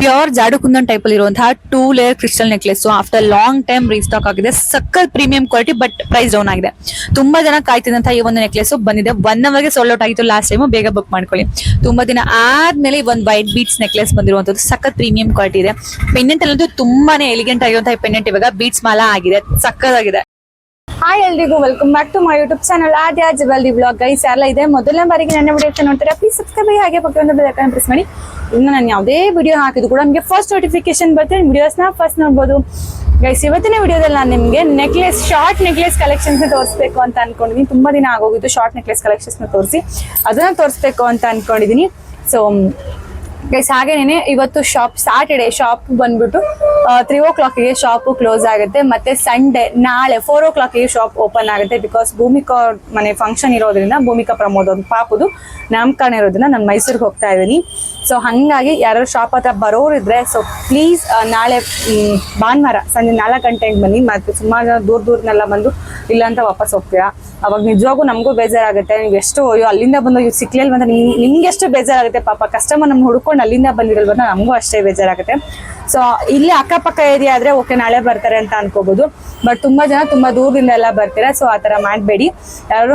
Pure ಜಾಡು kundan type ಅಲ್ಲಿ ಇರುವಂತಹ two layer crystal necklace after long time restock ಆಗಿದೆ. ಸಕ್ಕತ್ premium quality but price down ಆಗಿದೆ. ತುಂಬಾ ಜನ ಕಾಯ್ತಿದ್ದಂತಹ ಈ ಒಂದು ನೆಕ್ಲೆಸ್ ಬಂದಿದೆ. ಒನ್ ಅವರ್ಗೆ ಸೋಲ್ಡ್ ಔಟ್ ಆಗಿತ್ತು. ಲಾಸ್ಟ್ ಟೈಮ್ ಬೇಗ ಬುಕ್ ಮಾಡ್ಕೊಳ್ಳಿ. ತುಂಬಾ ದಿನ ಆದ್ಮೇಲೆ ಒಂದು ವೈಟ್ ಬೀಟ್ಸ್ ನೆಕ್ಲೆಸ್ ಬಂದಿರುವಂತದ್ದು ಸಖತ್ ಪ್ರೀಮಿಯಂ ಕ್ವಾಲಿಟಿ ಇದೆ. ಪೆಂಡೆಂಟ್ ಅಲ್ಲಂತೂ ತುಂಬಾನೇ ಎಲಿಗೆಂಟ್ ಆಗಿರುವಂತಹ ಪೆಂಡೆಂಟ್ ಇವಾಗ ಬೀಟ್ಸ್ ಮಾಲ ಆಗಿದೆ. ಸಕ್ಕತ್ತಾಗಿದೆ ಹಾಯ್ ಎಲ್ರಿಗೂ welcome back to my YouTube channel Aadya Javaldi blog guys ಎಲ್ಲ ಇದೆ, ಮೊದಲನೇ ಬಾರಿಗೆ ನನ್ನ ವಿಡಿಯೋ ನೋಡ್ತಾರೆ ಪ್ಲೀಸ್ ಸಬ್ಸ್ಕ್ರೈಬ್ ಹಾಗೆ ಪಕ್ಕದ ಬೆಲ್ ಪ್ರೆಸ್ ಮಾಡಿ. ಇನ್ನು ನಾನು ಯಾವುದೇ ವಿಡಿಯೋ ಹಾಕಿದ್ರು ಕೂಡ ನಿಮಗೆ ಫಸ್ಟ್ ನೋಟಿಫಿಕೇಶನ್ ಬರ್ತೇನೆ ವಿಡಿಯೋಸ್ನ ಫಸ್ಟ್ ನೋಡ್ಬೋದು. ಗೈಸ್ ಇವತ್ತಿನ ವಿಡಿಯೋದಲ್ಲಿ ನಾನು ನಿಮಗೆ ನೆಕ್ಲೆಸ್ ಶಾರ್ಟ್ ನೆಕ್ಲೆಸ್ ಕಲೆಕ್ಷನ್ಸ್ ತೋರಿಸ್ಬೇಕು ಅಂತ ಅನ್ಕೊಂಡಿದ್ದೀನಿ ತುಂಬ ದಿನ ಆಗೋಗಿದ್ದು ಶಾರ್ಟ್ ನೆಕ್ಲೆಸ್ ಕಲೆಕ್ಷನ್ಸ್ನ ತೋರಿಸಿ. ಅದನ್ನು ತೋರಿಸ್ಬೇಕು ಅಂತ ಅನ್ಕೊಂಡಿದ್ದೀನಿ ಸೊ ಗೈಸ್ ಹಾಗೇನೆ ಇವತ್ತು ಶಾಪ್ ಸಾಟರ್ಡೆ ಶಾಪ್ ಬಂದ್ಬಿಟ್ಟು ತ್ರೀ ಓ ಕ್ಲಾಕಿಗೆ ಶಾಪ್ ಕ್ಲೋಸ್ ಆಗುತ್ತೆ. ಮತ್ತೆ ಸಂಡೇ ನಾಳೆ ಫೋರ್ ಓ ಕ್ಲಾಕಿಗೆ ಶಾಪ್ ಓಪನ್ ಆಗುತ್ತೆ ಬಿಕಾಸ್ ಭೂಮಿಕಾ ಮನೆ ಫಂಕ್ಷನ್ ಇರೋದ್ರಿಂದ ಭೂಮಿಕಾ ಪ್ರಮೋದ್ ಒಂದು ಪಾಪದು ನಾಮಕರಣ ಇರೋದ್ರಿಂದ ನಾನು ಮೈಸೂರಿಗೆ ಹೋಗ್ತಾ ಇದ್ದೀನಿ. ಸೊ ಹಾಗಾಗಿ ಯಾರು ಶಾಪ್ ಹತ್ರ ಬರೋರಿದ್ರೆ ಸೊ ಪ್ಲೀಸ್ ನಾಳೆ ಭಾನುವಾರ ಸಂಜೆ ನಾಲ್ಕು ಗಂಟೆಗೆ ಬನ್ನಿ. ಮತ್ತೆ ಸುಮಾರು ದೂರ ದೂರನೆಲ್ಲ ಬಂದು ಇಲ್ಲ ಅಂತ ವಾಪಸ್ ಹೋಗ್ತೀರಾ? ಅವಾಗ ನಿಜವಾಗೂ ನಮಗೂ ಬೇಜಾರಾಗುತ್ತೆ. ನೀವು ಎಷ್ಟು, ಅಯ್ಯೋ, ಅಲ್ಲಿಂದ ಬಂದು ಇವ್ ಸಿಕ್ಲೇ ಅಂತ ನಿಮ್ ನಿಮ್ಗೆ ಎಷ್ಟು ಬೇಜಾರಾಗುತ್ತೆ. ಪಾಪ ಕಸ್ಟಮರ್ ನಮ್ಗೆ ಹುಡ್ಕೊಂಡು ಅಲ್ಲಿಂದ ಬಂದಿರಲ್ವ ನಮಗೂ ಅಷ್ಟೇ ಬೇಜಾರಾಗುತ್ತೆ. ಸೊ ಇಲ್ಲಿ ಅಕ್ಕಪಕ್ಕ ಏರಿಯಾ ಆದ್ರೆ ಓಕೆ ನಾಳೆ ಬರ್ತಾರೆ ಅಂತ ಅನ್ಕೋಬಹುದು ಬಟ್ ತುಂಬಾ ಜನ ತುಂಬಾ ದೂರದಿಂದ ಎಲ್ಲ ಬರ್ತೀರಾ ಸೊ ಆ ತರ ಮಾಡಬೇಡಿ.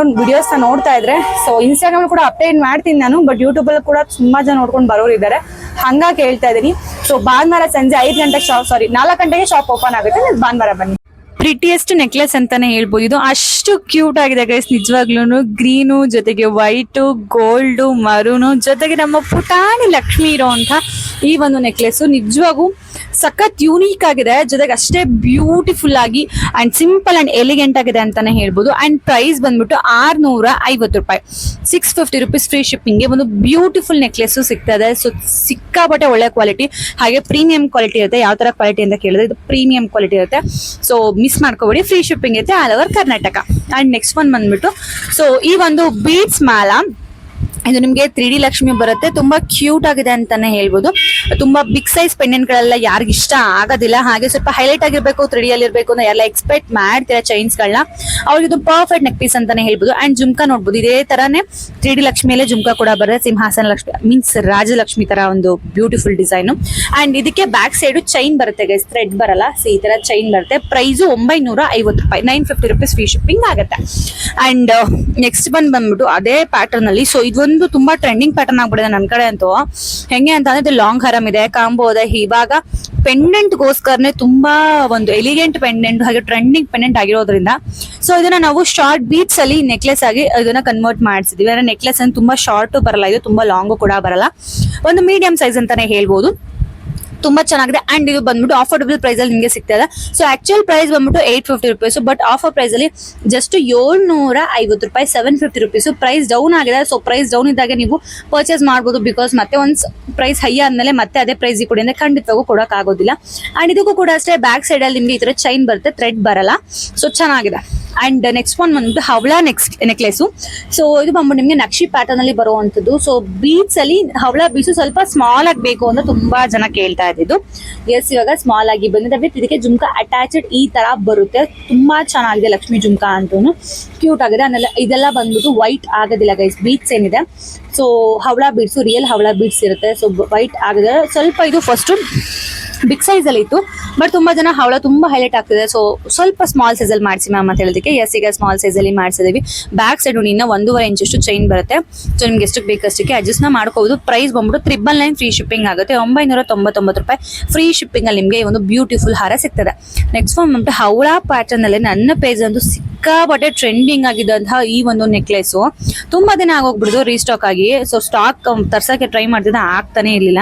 ಒಂದು ವಿಡಿಯೋಸ್ನ ನೋಡ್ತಾ ಇದ್ರೆ ಸೊ ಇನ್ಸ್ಟಾಗ್ರಾಮ್ ಕೂಡ ಅಪ್ಡೇಟ್ ಮಾಡ್ತೀನಿ ನಾನು ಬಟ್ ಯೂಟ್ಯೂಬ್ ಅಲ್ಲಿ ಕೂಡ ತುಂಬಾ ಜನ ನೋಡ್ಕೊಂಡು ಬರೋರು ಇದ್ದಾರೆ ಹಂಗಾಗಿ ಹೇಳ್ತಾ ಇದೀನಿ ಸೊ ಭಾನುವಾರ ಸಂಜೆ ಐದು ಗಂಟೆಗೆ ಶಾಪ್ ಸಾರಿ ನಾಲ್ಕು ಗಂಟೆಗೆ ಶಾಪ್ ಓಪನ್ ಆಗುತ್ತೆ, ನೀವು ಭಾನುವಾರ ಬನ್ನಿ. ಪ್ರಿಟಿಯೆಸ್ಟ್ ನೆಕ್ಲೆಸ್ ಅಂತಾನೆ ಹೇಳ್ಬೋದು. ಇದು ಅಷ್ಟು ಕ್ಯೂಟ್ ಆಗಿದೆ ಗೈಸ್ ನಿಜವಾಗ್ಲೂ ಗ್ರೀನು ಜೊತೆಗೆ ವೈಟು ಗೋಲ್ಡು ಮರುನು ಜೊತೆಗೆ ನಮ್ಮ ಪುಟಾಣಿ ಲಕ್ಷ್ಮಿ ಇರೋಂಥ ಈ ಒಂದು ನೆಕ್ಲೆಸ್ ನಿಜವಾಗೂ ಸಖತ್ ಯೂನೀಕ್ ಆಗಿದೆ. ಜೊತೆಗೆ ಅಷ್ಟೇ ಬ್ಯೂಟಿಫುಲ್ ಆಗಿ ಅಂಡ್ ಸಿಂಪಲ್ ಅಂಡ್ ಎಲಿಗೆಂಟ್ ಆಗಿದೆ ಅಂತಾನೆ ಹೇಳ್ಬೋದು. ಅಂಡ್ ಪ್ರೈಸ್ ಬಂದ್ಬಿಟ್ಟು ಆರ್ನೂರ ಐವತ್ತು ರೂಪಾಯಿ ಸಿಕ್ಸ್ ಫಿಫ್ಟಿ ರುಪೀಸ್ ಫ್ರೀ ಶಿಪ್ಪಿಂಗ್ಗೆ ಒಂದು ಬ್ಯೂಟಿಫುಲ್ ನೆಕ್ಲೆಸ್ ಸಿಗ್ತದೆ ಸೊ ಸಿಕ್ಕಾಪಟ್ಟೆ ಒಳ್ಳೆ ಕ್ವಾಲಿಟಿ ಹಾಗೆ ಪ್ರೀಮಿಯಂ ಕ್ವಾಲಿಟಿ ಇರುತ್ತೆ. ಯಾವ ತರ ಕ್ವಾಲಿಟಿ ಅಂತ ಕೇಳಿದ್ರೆ ಇದು ಪ್ರೀಮಿಯಂ ಕ್ವಾಲಿಟಿ ಇರುತ್ತೆ. ಸೊ ಮಿಸ್ ಮಾಡ್ಕೋಬೇಡಿ. ಫ್ರೀ ಶಿಪ್ಪಿಂಗ್ ಇರುತ್ತೆ all over Karnataka and next one ಬಂದ್ಬಿಟ್ಟು ಸೊ ಈ ಒಂದು ಬೀಡ್ಸ್ ಮಾಲ ಇದು ನಿಮಗೆ ತ್ರೀ ಡಿ ಲಕ್ಷ್ಮಿ ಬರುತ್ತೆ. ತುಂಬಾ ಕ್ಯೂಟ್ ಆಗಿದೆ ಅಂತಾನೆ ಹೇಳ್ಬೋದು. ತುಂಬಾ ಬಿಗ್ ಸೈಜ್ ಪೆಂಡೆಂಟ್ ಗಳೆಲ್ಲ ಯಾರಿಗ ಇಷ್ಟ ಆಗೋದಿಲ್ಲ. ಹಾಗೆ ಸ್ವಲ್ಪ ಹೈಲೈಟ್ ಆಗಿರ್ಬೇಕು ತ್ರೀ ಅಲ್ಲಿ ಇರಬೇಕು ಅಂತ ಎಲ್ಲ ಎಕ್ಸ್ಪೆಕ್ಟ್ ಮಾಡ್ತೀರಾ ಚೈನ್ಸ್ ಗಳನ್ನ ಅವ್ರಿಗೆ ಇದು ಪರ್ಫೆಕ್ಟ್ ನೆಕ್ ಪೀಸ್ ಅಂತಾನೆ ಹೇಳ್ಬೋದು. ಅಂಡ್ ಜುಮ್ಕಾ ನೋಡ್ಬೋದು, ಇದೇ ತರಾನೇ ತ್ರೀ ಡಿ ಲಕ್ಷ್ಮಿಯಲ್ಲೇ ಜುಮ್ಕಾ ಕೂಡ ಬರುತ್ತೆ. ಸಿಂಹಾಸನ ಲಕ್ಷ್ಮಿ ಮೀನ್ಸ್ ರಾಜಲಕ್ಷ್ಮಿ ತರ ಒಂದು ಬ್ಯೂಟಿಫುಲ್ ಡಿಸೈನ್ ಅಂಡ್ ಇದಕ್ಕೆ ಬ್ಯಾಕ್ ಸೈಡ್ ಚೈನ್ ಬರುತ್ತೆ ಗೈಸ್ ಥ್ರೆಡ್ ಬರಲ್ಲ. ಸೊ ಈ ತರ ಚೈನ್ ಬರುತ್ತೆ. ಪ್ರೈಸು ಒಂಬೈನೂರ ಐವತ್ತು ರೂಪಾಯಿ. Nine fifty rupees free shipping ಆಗುತ್ತೆ. ಅಂಡ್ ನೆಕ್ಸ್ಟ್ ಬಂದ್ ಬಂದ್ಬಿಟ್ಟು ಅದೇ ಪ್ಯಾಟರ್ನ್ ಅಲ್ಲಿ. ಸೊ ಇದೊಂದು ತುಂಬಾ ಟ್ರೆಂಡಿಂಗ್ ಪ್ಯಾಟರ್ನ್ ಆಗ್ಬಿಟ್ಟಿದೆ ನನ್ನ ಕಡೆ ಅಂತೂ. ಹೆಂಗೆ ಅಂತ ಅಂದ್ರೆ ಲಾಂಗ್ ಹರಮ್ ಇದೆ, ಕಾಂಬೋ ಇದೆ. ಇವಾಗ ಪೆಂಡೆಂಟ್ ಗೋಸ್ಕರನೇ ತುಂಬಾ ಒಂದು ಎಲಿಗೆಂಟ್ ಪೆಂಡೆಂಟ್ ಹಾಗೆ ಟ್ರೆಂಡಿಂಗ್ ಪೆಂಡೆಂಟ್ ಆಗಿರೋದ್ರಿಂದ. ಸೊ ಇದನ್ನ ನಾವು ಶಾರ್ಟ್ ಬೀಟ್ಸ್ ಅಲ್ಲಿ ನೆಕ್ಲೆಸ್ ಆಗಿ ಇದನ್ನ ಕನ್ವರ್ಟ್ ಮಾಡಿಸಿದ್ವಿ. ಅಂದ್ರೆ ನೆಕ್ಲೆಸ್ ಅನ್ನು ತುಂಬಾ ಶಾರ್ಟ್ ಬರಲ್ಲ, ಇದು ತುಂಬಾ ಲಾಂಗು ಕೂಡ ಬರಲ್ಲ. ಒಂದು ಮೀಡಿಯಂ ಸೈಜ್ ಅಂತಾನೆ ಹೇಳ್ಬೋದು. ತುಂಬಾ ಚೆನ್ನಾಗಿದೆ ಅಂಡ್ ಇದು ಬಂದ್ಬಿಟ್ಟು ಆಫರ್ಡಬಲ್ ಪ್ರೈಸ್ ಅಲ್ಲಿ ನಿಮಗೆ ಸಿಗ್ತದೆ ಸೊ ಆಕ್ಚುಯಲ್ ಪ್ರೈಸ್ ಬಂದ್ಬಿಟ್ಟು eight fifty rupees but offer price ಅಲ್ಲಿ ಜಸ್ಟ್ ಏಳ್ನೂರ ಐವತ್ತು ರೂಪಾಯಿ seven fifty rupees price down ಆಗಿದೆ. ಸೊ ಪ್ರೈಸ್ ಡೌನ್ ಇದ್ದಾಗ ನೀವು ಪರ್ಚೇಸ್ ಮಾಡ್ಬೋದು ಬಿಕಾಸ್ ಮತ್ತೆ ಒಂದ್ ಪ್ರೈಸ್ ಹೈ ಆದ್ಮೇಲೆ ಮತ್ತೆ ಅದೇ ಪ್ರೈಸ್ ಕೊಡಿ ಅಂದ್ರೆ ಖಂಡಿತವಾಗೂ ಕೊಡಕ್ ಆಗೋದಿಲ್ಲ ಅಂಡ್ ಇದಕ್ಕೂ ಕೂಡ ಅಷ್ಟೇ ಬ್ಯಾಕ್ ಸೈಡ್ ಅಲ್ಲಿ ನಿಮ್ಗೆ ಈ ತರ ಚೈನ್ ಬರುತ್ತೆ ಥ್ರೆಡ್ ಬರಲ್ಲ. ಸೊ ಚೆನ್ನಾಗಿದೆ. ಅಂಡ್ ನೆಕ್ಸ್ಟ್ ಒನ್ ಬಂದ್ಬಿಟ್ಟು ಹವಳ ನೆಕ್ಸ್ಟ್ ನೆಕ್ಲೆಸು ಸೊ ಇದು ಬಂದ್ಬಿಟ್ಟು ನಿಮಗೆ ನಕ್ಷಿ ಪ್ಯಾಟರ್ನ್ ಅಲ್ಲಿ ಬರುವಂತದ್ದು. ಸೊ ಬೀಚ್ ಅಲ್ಲಿ ಹವಳ ಬೀಚು ಸ್ವಲ್ಪ ಸ್ಮಾಲ್ ಆಗಿ ಬೇಕು ಅಂತ ತುಂಬಾ ಜನ ಕೇಳ್ತಾ ಇದ್ದಿದ್ದು. ಎಸ್ ಇವಾಗ ಸ್ಮಾಲ್ ಆಗಿ ಬಂದಿದೆ. ವಿತ್ ಇದಕ್ಕೆ ಜುಮ್ಕಾ ಅಟ್ಯಾಚ್ಡ್ ಈ ತರ ಬರುತ್ತೆ. ತುಂಬಾ ಚೆನ್ನಾಗಿದೆ ಲಕ್ಷ್ಮಿ ಜುಮ್ಕಾ ಅಂತೂ ಕ್ಯೂಟ್ ಆಗಿದೆ. ಆಮೇಲೆ ಇದೆಲ್ಲ ಬಂದ್ಬಿಟ್ಟು ವೈಟ್ ಆಗೋದಿಲ್ಲ ಗೈಸ್ ಬೀಚ್ ಏನಿದೆ. ಸೊ ಹವಳ ಬೀಟ್ಸು ರಿಯಲ್ ಹವಳ ಬೀಡ್ಸ್ ಇರುತ್ತೆ. ಸೊ ವೈಟ್ ಆಗಿದೆ ಸ್ವಲ್ಪ ಇದು ಫಸ್ಟ್ ಬಿಗ್ ಸೈಜ್ ಅಲ್ಲಿ ಇತ್ತು. ಬಟ್ ತುಂಬಾ ಜನ ಹವಳ ತುಂಬಾ ಹೈಲೈಟ್ ಆಗ್ತಿದೆ. ಸೊ ಸ್ವಲ್ಪ ಸ್ಮಾಲ್ ಸೈಜ್ ಅಲ್ಲಿ ಮಾಡಿಸಿ ಮ್ಯಾಮ್ ಅಂತ ಹೇಳೋದಕ್ಕೆ ಎಸ್ ಈಗ ಸ್ಮಾಲ್ ಸೈಜ್ ಅಲ್ಲಿ ಮಾಡಿಸಿದೀವಿ. ಬ್ಯಾಕ್ ಸೈಡ್ ಇನ್ನ ಒಂದೂವರೆ ಇಂಚಷ್ಟು ಚೈನ್ ಬರುತ್ತೆ. ಸೊ ನಿಮ್ಗೆ ಎಷ್ಟು ಬೇಕಷ್ಟಕ್ಕೆ ಅಡ್ಜಸ್ಟ್ನ ಮಾಡ್ಕೋಬಹುದು ಪ್ರೈಸ್ ಬಂದ್ಬಿಟ್ಟು ತ್ರಿಬಲ್ ನೈನ್ ಫ್ರೀ ಶಿಪ್ಪಿಂಗ್ ಆಗುತ್ತೆ. ಒಂಬೈನೂರ ತೊಂಬತ್ತೊಂಬತ್ತು ರೂಪಾಯಿ ಫ್ರೀ ಶಿಪ್ಪಿಂಗ್ ಅಲ್ಲಿ ನಿಮಗೆ ಒಂದು ಬ್ಯೂಟಿಫುಲ್ ಹಾರ ಸಿಗ್ತದೆ. ನೆಕ್ಸ್ಟ್ ಫೋನ್ ಬಂದ್ಬಿಟ್ಟು ಹೌಳ ಪ್ಯಾಟರ್ನ್ ಅಲ್ಲಿ ನನ್ನ ಪೇಜ್ ಅಂತೂ ಸಿಕ್ಕಾಪಟ್ಟೆ ಟ್ರೆಂಡಿಂಗ್ ಆಗಿದ್ದಂತಹ ಈ ಒಂದು ನೆಕ್ಲೆಸ್ ತುಂಬಾ ದಿನ ಆಗೋಗ್ಬಿಡ್ದು ರೀಸ್ಟಾಕ್ ಆಗಿ. ಸೊ ಸ್ಟಾಕ್ ತರ್ಸಕ್ಕೆ ಟ್ರೈ ಮಾಡ್ತಿದ್ದೆ. ಆಗ್ತಾನೆ ಇರಲಿಲ್ಲ.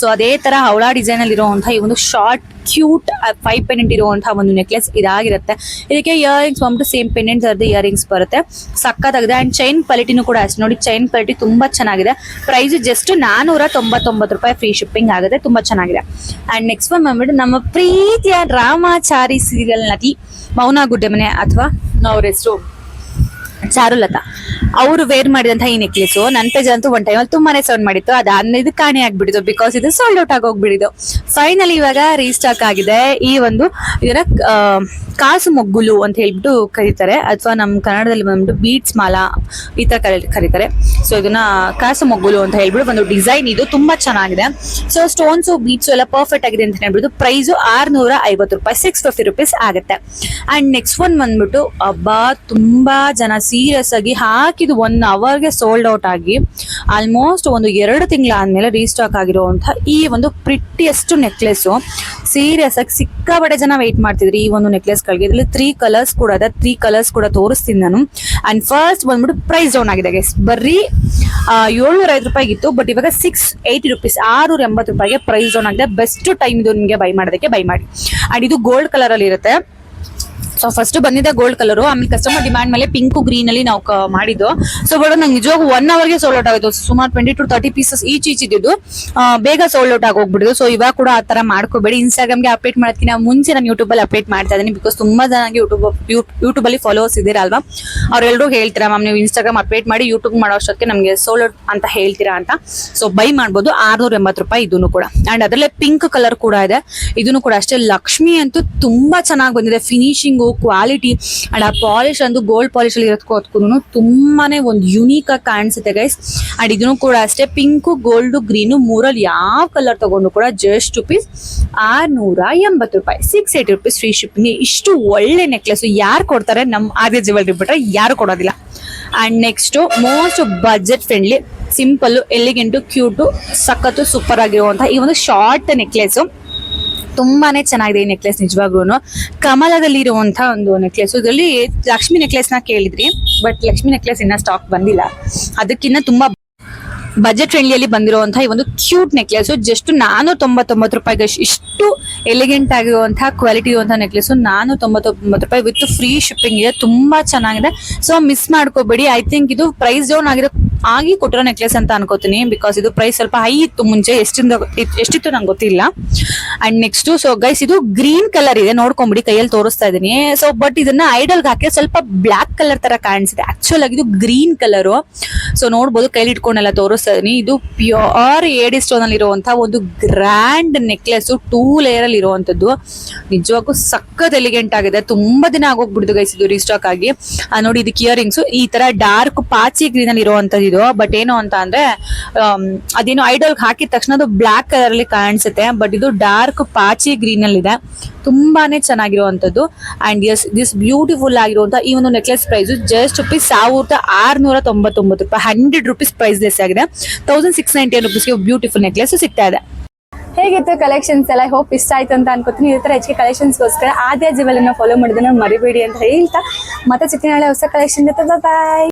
ಸೊ ಅದೇ ತರ ಹೌಳ ಡಿಸೈನ್ ಅಲ್ಲಿ ಇರುವಂತಹ ಈ ಒಂದು ಶಾರ್ಟ್ ಕ್ಯೂಟ್ ಫೈವ್ ಪೆಂಡೆಂಟ್ ಇರುವಂತಹ ಒಂದು ನೆಕ್ಲೆಸ್ ಇದಾಗಿರುತ್ತೆ. ಇದಕ್ಕೆ ಇಯರಿಂಗ್ಸ್ ಬಂದ್ಬಿಟ್ಟು ಸೇಮ್ ಪೆಂಡೆಂಟ್ ಅರ್ಧ ಇಯರಿಂಗ್ಸ್ ಬರುತ್ತೆ. ಸಕ್ಕತ್ತಾಗಿದೆ ಅಂಡ್ ಚೈನ್ ಕ್ವಾಲಿಟಿನೂ ಕೂಡ ಅಷ್ಟೇ. ನೋಡಿ ಚೈನ್ ಕ್ವಾಲಿಟಿ ತುಂಬಾ ಚೆನ್ನಾಗಿದೆ. ಪ್ರೈಸ್ ಜಸ್ಟ್ ನಾನೂರ ತೊಂಬತ್ತೊಂಬತ್ತು ರೂಪಾಯಿ ಫ್ರೀ ಶಿಪ್ಪಿಂಗ್ ಆಗುತ್ತೆ. ತುಂಬಾ ಚೆನ್ನಾಗಿದೆ. ಅಂಡ್ ನೆಕ್ಸ್ಟ್ ಒನ್ ಬಂದ್ಬಿಟ್ಟು ನಮ್ಮ ಪ್ರೀತಿಯ ರಾಮಾಚಾರಿ ಸೀರಿಯಲ್ ನಟಿ ಮೌನ ಗುಡ್ಡೆಮನೆ ಅಥವಾ ಅವ್ರ ಚಾರುಲತಾ ಅವರು ವೇರ್ ಮಾಡಿದಂತ ಈ ನೆಕ್ಲೆಸ್ ನನ್ನ ಪೇಜ್ ಅಂತೂ ಒನ್ ಟೈಮಲ್ಲಿ ತುಂಬಾನೇ ಸೌಂಡ್ ಮಾಡಿತ್ತು. ಅದು ಇದು ಕಾಣೆ ಆಗ್ಬಿಟ್ಟಿತ್ತು ಬಿಕಾಸ್ ಇದು ಸಾಲ್ಡ್ ಔಟ್ ಆಗೋಗ್ಬಿಟ್ಟಿದ್ದು ಫೈನಲಿ ಇವಾಗ ರೀಸ್ಟಾಕ್ ಆಗಿದೆ. ಈ ಒಂದು ಇದರ ಕಾಸು ಮೊಗ್ಗುಲು ಅಂತ ಹೇಳ್ಬಿಟ್ಟು ಕರೀತಾರೆ. ಅಥವಾ ನಮ್ಮ ಕನ್ನಡದಲ್ಲಿ ಬಂದ್ಬಿಟ್ಟು ಬೀಟ್ಸ್ ಮಾಲಾ ಈ ಕರಿ- ಕರೀತಾರೆ. ಸೊ ಇದನ್ನ ಕಾಸು ಮೊಗ್ಗುಲು ಅಂತ ಹೇಳ್ಬಿಟ್ಟು ಒಂದು ಡಿಸೈನ್ ಇದು ತುಂಬಾ ಚೆನ್ನಾಗಿದೆ. ಸೊ ಸ್ಟೋನ್ಸ್ ಬೀಟ್ಸ್ ಎಲ್ಲ ಪರ್ಫೆಕ್ಟ್ ಆಗಿದೆ ಅಂತ ಹೇಳ್ಬಿಟ್ಟು ಪ್ರೈಸ್ ಆರ್ನೂರ ಐವತ್ತು ರೂಪಾಯಿ ಸಿಕ್ಸ್ ಫಿಫ್ಟಿ ರುಪೀಸ್ ಆಗುತ್ತೆ. ಅಂಡ್ ನೆಕ್ಸ್ಟ್ ಒನ್ ಬಂದ್ಬಿಟ್ಟು, ಅಬ್ಬಾ, ತುಂಬಾ ಜನ ಸೀರಿಯಸ್ ಆಗಿ ಹಾಕಿದ ಒನ್ ಅವರ್ಗೆ ಸೋಲ್ಡ್ ಔಟ್ ಆಗಿ ಆಲ್ಮೋಸ್ಟ್ ಒಂದು ಎರಡು ತಿಂಗಳಾದ್ಮೇಲೆ ರೀಸ್ಟಾಕ್ ಆಗಿರುವಂತಹ ಈ ಒಂದು ಪ್ರಿಟ್ಟಿಯಸ್ಟ್ ನೆಕ್ಲೆಸ್ ಸೀರಿಯಸ್ ಆಗಿ ಸಿಕ್ಕಾಪಟ್ಟೆ ಜನ ವೆಯ್ಟ್ ಮಾಡ್ತಿದ್ರು ಈ ಒಂದು ನೆಕ್ಲೆಸ್ ಗಳಿಗೆ. ಇದ್ರಲ್ಲಿ ತ್ರೀ ಕಲರ್ಸ್ ಕೂಡ ಅದ ತ್ರೀ ಕಲರ್ಸ್ ಕೂಡ ತೋರಿಸ್ತೀನಿ ನಾನು. ಅಂಡ್ ಫಸ್ಟ್ ಬಂದ್ಬಿಟ್ಟು ಪ್ರೈಸ್ ಡೌನ್ ಆಗಿದೆ ಗೈಸ್ ಬರೀ ಏಳ್ನೂರ ಐದು ರೂಪಾಯಿಗಿತ್ತು ಬಟ್ ಇವಾಗ ಸಿಕ್ಸ್ ಏಯ್ಟಿ ರುಪೀಸ್ ಆರುನೂರ ಎಂಬತ್ತು ರೂಪಾಯಿಗೆ ಪ್ರೈಸ್ ಡೌನ್ ಆಗಿದೆ. ಬೆಸ್ಟ್ ಟೈಮ್ ಇದು ನಿಮಗೆ ಬೈ ಮಾಡೋದಕ್ಕೆ ಬೈ ಮಾಡಿ. ಅಂಡ್ ಇದು ಗೋಲ್ಡ್ ಕಲರ್ ಅಲ್ಲಿ ಇರುತ್ತೆ. ಸೊ ಫಸ್ಟ್ ಬಂದಿದ್ದೆ ಗೋಲ್ಡ್ ಕಲರ್ ಆಮೇಲೆ ಕಸ್ಟಮರ್ ಡಿಮ್ಯಾಂಡ್ ಮೇಲೆ ಪಿಂಕ್ ಗ್ರೀನ್ ಅಲ್ಲಿ ನಾವು ಮಾಡಿದ್ದು. ಸೊ ಬಟ್ ನಂಗೆ ನಿಜವಾಗ ಒನ್ ಅವರ್ಗೆ ಸೋಲ್ಡ್ ಔಟ್ ಆಗಿದ್ದು ಸುಮಾರು twenty to thirty pieces each each ಇದ್ದಿದ್ದು. ಬೇಗ ಸೋಲ್ಡ್ ಔಟ್ ಆಗೋಗ್ಬಿಡಿದ್ದು ಸೊ ಇವಾಗ ಕೂಡ ಆ ತರ ಮಾಡ್ಕೋಬೇಡಿ. ಇನ್ಸ್ಟಾಗ್ರಾಮ್ಗೆ ಅಪ್ಡೇಟ್ ಮಾಡೋದಕ್ಕಿಂತ ಮುಂಚೆ ನಾನು ಯೂಟ್ಯೂಬ್ ಅಲ್ಲಿ ಅಪ್ಡೇಟ್ ಮಾಡ್ತಾ ಇದ್ದೀನಿ ಬಿಕಾಸ್ ತುಂಬಾ ಜನಕ್ಕೆ ಯೂಟ್ಯೂಬ್ ಯೂಟ್ಯೂಬ್ ಅಲ್ಲಿ ಫಾಲೋವರ್ಸ್ ಇದ್ದೀರಾ ಅಲ್ವಾ ಅವ್ರೆಲ್ಲರೂ ಹೇಳ್ತೀರಾ, ಮ್ಯಾಮ್, ನೀವು ಇನ್ಸ್ಟಾಗ್ರಾಮ್ ಅಪ್ಡೇಟ್ ಮಾಡಿ ಯೂಟ್ಯೂಬ್ ಮಾಡೋ ಅಷ್ಟಕ್ಕೆ ನಮಗೆ ಔಟ್ ಅಂತ ಹೇಳ್ತೀರಾ ಅಂತ? ಸೊ ಬೈ ಮಾಡ್ಬೋದು. ಆರ್ನೂರ ಎಂಬತ್ತು ರೂಪಾಯಿ ಇದನ್ನು ಕೂಡ. ಅಂಡ್ ಅದರಲ್ಲೇ ಪಿಂಕ್ ಕಲರ್ ಕೂಡ ಇದೆ. ಇದನ್ನು ಕೂಡ ಅಷ್ಟೇ. ಲಕ್ಷ್ಮಿ ಅಂತೂ ತುಂಬಾ ಚೆನ್ನಾಗಿ ಬಂದಿದೆ. ಫಿನಿಶಿಂಗು ಕ್ವಾಲಿಟಿ ಅಂಡ್ ಆ ಪಾಲಿಶ್ ಅಂದು ಗೋಲ್ಡ್ ಪಾಲಿಶ್ ಅಲ್ಲಿ ಇರೋದಕ್ಕೂ ತುಂಬಾನೇ ಒಂದು ಯುನೀಕ್ ಆಗಿ ಕಾಣಿಸುತ್ತೆ ಗೈಸ್ ಅಂಡ್ ಇದನ್ನು ಕೂಡ ಅಷ್ಟೇ ಪಿಂಕು ಗೋಲ್ಡ್ ಗ್ರೀನು ಮೂರಲ್ಲಿ ಯಾವ ಕಲರ್ ತಗೊಂಡು ಕೂಡ ಜಸ್ಟ್ ರುಪೀಸ್ ಆರ್ನೂರ ಎಂಬತ್ತು ರೂಪಾಯಿ. Six eighty rupees free shipping ಇಷ್ಟು ಒಳ್ಳೆ ನೆಕ್ಲೆಸ್ ಯಾರು ಕೊಡ್ತಾರೆ? ನಮ್ಮ ಆದ್ಯ ಜ್ಯುವೆಲ್ರಿ ಬಿಟ್ರೆ ಯಾರು ಕೊಡೋದಿಲ್ಲ. And next most budget friendly simple elegant cute ಸಖತ್ತು ಸೂಪರ್ ಆಗಿರುವಂತಹ ಈ ಒಂದು ಶಾರ್ಟ್ ನೆಕ್ಲೆಸ್ ತುಂಬಾನೇ ಚೆನ್ನಾಗಿದೆ ಈ ನೆಕ್ಲೆಸ್ ನಿಜವಾಗ್ಲೂ ಕಮಲದಲ್ಲಿ ಇರುವಂತಹ ಒಂದು ನೆಕ್ಲೆಸ್ ಇದರಲ್ಲಿ ಲಕ್ಷ್ಮಿ ನೆಕ್ಲೆಸ್ನ ಕೇಳಿದ್ರಿ ಬಟ್ ಲಕ್ಷ್ಮಿ ನೆಕ್ಲೆಸ್ ಇನ್ನ ಸ್ಟಾಕ್ ಬಂದಿಲ್ಲ. ಅದಕ್ಕಿಂತ ತುಂಬಾ ಬಜೆಟ್ ಫ್ರೆಂಡ್ಲಿಯಲ್ಲಿ ಬಂದಿರುವಂತಹ ಈ ಒಂದು ಕ್ಯೂಟ್ ನೆಕ್ಲೆಸ್ ಜಸ್ಟ್ ನಾನು ತೊಂಬತ್ತೊಂಬತ್ತು ರೂಪಾಯಿಗೆ ಇಷ್ಟು ಎಲಿಗೆಂಟ್ ಆಗಿರುವಂತಹ ಕ್ವಾಲಿಟಿ ಇರುವಂತಹ ನೆಕ್ಲೆಸ್ ನಾನು ತೊಂಬತ್ತೊಂಬತ್ತು ರೂಪಾಯಿ ವಿತ್ ಫ್ರೀ ಶಿಪ್ಪಿಂಗ್ ಇದೆ. ತುಂಬಾ ಚೆನ್ನಾಗಿದೆ. ಸೊ ಮಿಸ್ ಮಾಡ್ಕೋಬೇಡಿ. ಐ ಥಿಂಕ್ ಇದು ಪ್ರೈಸ್ ಡೌನ್ ಆಗಿರೋ ಆಗಿ ಕೊಟ್ಟಿರೋ ನೆಕ್ಲೆಸ್ ಅಂತ ಅನ್ಕೋತೀನಿ ಬಿಕಾಸ್ ಇದು ಪ್ರೈಸ್ ಸ್ವಲ್ಪ ಹೈ ಇತ್ತು ಮುಂಚೆ, ಎಷ್ಟಿಂದ ಎಷ್ಟಿತ್ತು ನಂಗೆ ಗೊತ್ತಿಲ್ಲ. ಅಂಡ್ ನೆಕ್ಸ್ಟ್ ಸೊ ಗೈಸ್ ಇದು ಗ್ರೀನ್ ಕಲರ್ ಇದೆ, ನೋಡ್ಕೊಂಬಿಡಿ, ಕೈಯಲ್ಲಿ ತೋರಿಸ್ತಾ ಇದೀನಿ. ಸೊ ಬಟ್ ಇದನ್ನ ಐಡಲ್ ಹಾಕಿ ಸ್ವಲ್ಪ ಬ್ಲಾಕ್ ಕಲರ್ ತರ ಕಾಣಿಸಿದೆ. ಆಕ್ಚುಲ್ ಆಗಿ ಇದು ಗ್ರೀನ್ ಕಲರ್ ಸೊ ನೋಡ್ಬೋದು ಕೈಲಿ ಇಟ್ಕೊಂಡೆಲ್ಲ ತೋರಿಸ್ತಾ ಇದೀನಿ ಇದು ಪ್ಯೂರ್ ಏಡಿ ಸ್ಟೋನ್ ಅಲ್ಲಿ ಇರುವಂತಹ ಒಂದು ಗ್ರ್ಯಾಂಡ್ ನೆಕ್ಲೆಸ್ ಟೂ ಲೇಯರ್ ಅಲ್ಲಿ ಇರುವಂತದ್ದು ನಿಜವಾಗೂ ಸಖತ್ ಎಲಿಗೆಂಟ್ ಆಗಿದೆ. ತುಂಬಾ ದಿನ ಆಗೋಗ್ಬಿಡ್ದು ಗೈಸ್ ಇದು ರೀಸ್ಟಾಕ್ ಆಗಿ. ನೋಡಿ ಇದಕ್ಕೆ ಇಯರಿಂಗ್ಸ್ ಈ ತರ ಡಾರ್ಕ್ ಪಾಚಿ ಗ್ರೀನ್ ಅಲ್ಲಿ ಇರುವಂತದ್ದು ಇದು. ಬಟ್ ಏನು ಅಂತ ಅಂದ್ರೆ ಆಮ್, ಅದೇನು ಐಡಲ್ ಹಾಕಿದ ತಕ್ಷಣ ಅದು ಬ್ಲಾಕ್ ಕಲರ್ ಅಲ್ಲಿ ಕಾಣಿಸುತ್ತೆ. ಬಟ್ ಇದು ಡಾರ್ಕ್ ಪಾಚಿ ಗ್ರೀನ್ ಅಲ್ಲಿ ಇದೆ. ತುಂಬಾನೇ ಚೆನ್ನಾಗಿರುವಂತದ್ದು ಅಂಡ್ ಎಸ್ ದಿಸ್ ಬ್ಯೂಟಿಫುಲ್ ಆಗಿರುವಂತಹ ಈ ಒಂದು ನೆಕ್ಲೆಸ್ ಪ್ರೈಸ್ ಜಸ್ಟ್ ರುಪೀಸ್ ಸಾವಿರದ ಆರ್ನೂರ ತೊಂಬತ್ತೊಂಬತ್ತು ರೂಪಾಯಿ. ಹಂಡ್ರೆಡ್ ರುಪೀಸ್ ಪ್ರೈಸ್ ಲೆಸ್ ಆಗಿದೆ. ತೌಸಂಡ್ ಸಿಕ್ಸ್ ನೈಂಟಿ ರುಪೀಸ್ಗೆ ಬ್ಯೂಟಿಫುಲ್ ನೆಕ್ಲೆಸ್ ಸಿಗ್ತಾ ಇದೆ. ಹೇಗಿತ್ತು ಕಲೆಕ್ಷನ್ಸ್ ಎಲ್ಲ? ಹೋಪ್ ಇಷ್ಟ ಆಯ್ತು ಅಂತ ಅನ್ಕೋತೀನಿ. ಇದೇ ಹೆಚ್ಚಿಗೆ ಕಲೆಕ್ಷನ್ಸ್ಗೋಸ್ಕರ ಆದ್ಯ ಜೀವನ ಫಾಲೋ ಮಾಡೋದನ್ನ ಮರಿಬೇಡಿ ಅಂತ ಹೇಳ್ತಾ. ಮತ್ತೆ ಸಿಗ್ತೀನಿ ನಾಳೆ ಹೊಸ ಕಲೆಕ್ಷನ್ ಜೊತೆ. ಬಾಯ್